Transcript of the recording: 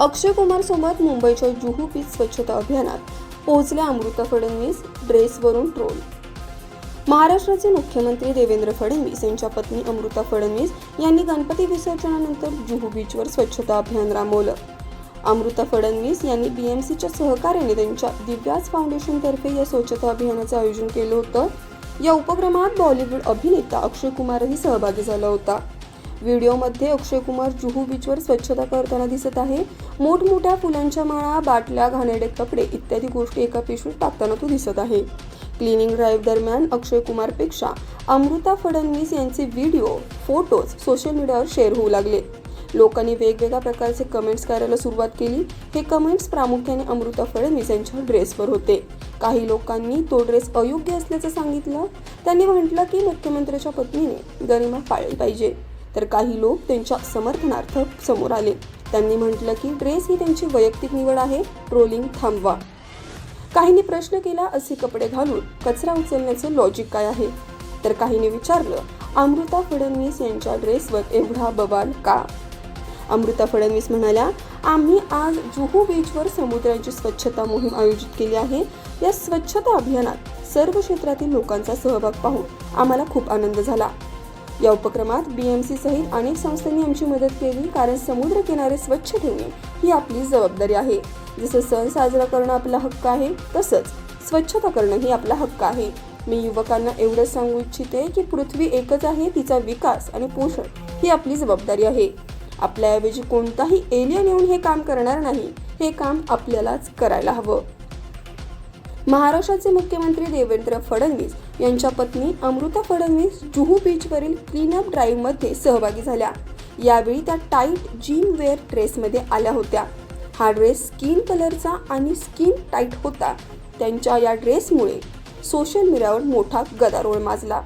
अक्षय कुमार सोबत मुंबईच्या जुहू बीच स्वच्छता अभियानात पोहोचल्या अमृता फडणवीस ड्रेसवरून ट्रोल. महाराष्ट्राचे मुख्यमंत्री देवेंद्र फडणवीस यांच्या पत्नी अमृता फडणवीस यांनी गणपती विसर्जनानंतर जुहू बीचवर स्वच्छता अभियान राबवलं. अमृता फडणवीस यांनी बीएमसीच्या सहकार्याने त्यांच्या दिव्याज फाउंडेशनतर्फे या स्वच्छता अभियानाचं आयोजन केलं होतं. या उपक्रमात बॉलिवूड अभिनेता अक्षय कुमारही सहभागी झाला होता. व्हिडिओमध्ये अक्षय कुमार जुहू बीचवर स्वच्छता करताना दिसत आहे. मोठमोठ्या फुलांच्या माळा बाटल्या घाणेडे कपडे इत्यादी गोष्टी एका पिशवीत टाकताना तो दिसत आहे. क्लिनिंग ड्राईव्ह दरम्यान अक्षय कुमारपेक्षा अमृता फडणवीस यांचे व्हिडिओ फोटोज सोशल मीडियावर शेअर होऊ लागले. लोकांनी वेगवेगळ्या प्रकारचे कमेंट्स करायला सुरुवात केली. हे कमेंट्स प्रामुख्याने अमृता फडणवीस यांच्या ड्रेसवर होते. काही लोकांनी तो ड्रेस अयोग्य असल्याचं सांगितलं. त्यांनी म्हटलं की मुख्यमंत्र्याच्या पत्नीने गरिमा पाळली पाहिजे. तर काही लोक त्यांच्या समर्थनार्थ समोर आले. त्यांनी म्हटलं की ड्रेस ही त्यांची वैयक्तिक निवड आहे ट्रोलिंग थांबवा. काहींनी प्रश्न केला असे कपडे घालून कचरा उचलण्याचं लॉजिक काय आहे? तर काहींनी विचारलं अमृता फडणवीस यांच्या ड्रेसवर एवढा बवाल का? अमृता फडणवीस म्हणाल्या आम्ही आज जुहू बीचवर समुद्राची स्वच्छता मोहीम आयोजित केली आहे. या स्वच्छता अभियानात सर्व क्षेत्रातील लोकांचा सहभाग पाहून आम्हाला खूप आनंद झाला. या उपक्रमात बीएमसी सहित अनेक संस्थांनी आमची मदत केली कारण समुद्र किनारे स्वच्छ ठेवणे ही आपली जबाबदारी आहे. जसं सण साजरा करणं आपला हक्क आहे तसंच स्वच्छता करणं ही आपला हक्क आहे. मी युवकांना एवढंच सांगू इच्छिते की पृथ्वी एकच आहे तिचा विकास आणि पोषण ही आपली जबाबदारी आहे. आपल्याऐवजी कोणताही एलियन येऊन हे काम करणार नाही हे काम आपल्यालाच करायला हवं. महाराष्ट्राचे मुख्यमंत्री देवेंद्र फडणवीस यांच्या पत्नी अमृता फडणवीस जुहू बीचवरील क्लीनअप ड्राईव्हमध्ये सहभागी झाल्या. यावेळी त्या टाईट जीम वेअर ड्रेसमध्ये आल्या होत्या. हा ड्रेस स्किन कलरचा आणि स्किन टाईट होता. त्यांच्या या ड्रेसमुळे सोशल मीडियावर मोठा गदारोळ माजला.